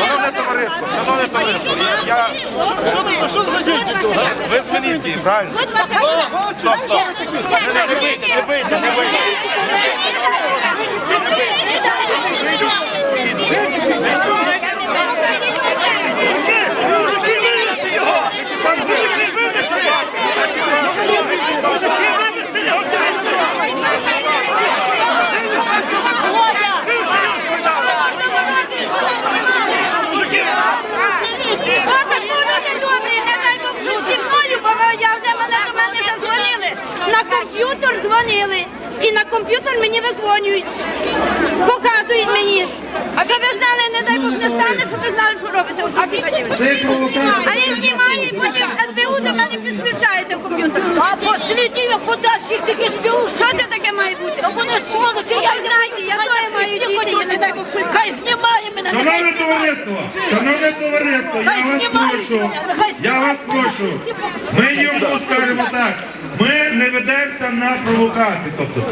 Шановне товариство, шановне товариство, я... Що ви за діти? Ви змініть її, правильно? Стоп, стоп. Не, не, не бийте, не бийте, не бийте. Отако люди добрі, не дай Бог, що зі мною, бо я вже мене до мене вже дзвонили. На комп'ютер дзвонили. І на комп'ютер мені визвонюють. Показують мені. А щоб ви знали, не дай Бог не стане, щоб ви знали, що робиться у сусідів. А він знімає, і потім СБУ до мене підключається в комп'ютер. А послідів подальших таких СБУ, Що це таке має бути? то вони сволочі, Я знаєте, я троє маю діти, я не дай Бог щось. Хай знімає мене. Шановне товариство, шановне товариство, я Хай вас прошу, я вас прошу. Ми йому скажемо так, ми не ведемося на провокації. Тобто,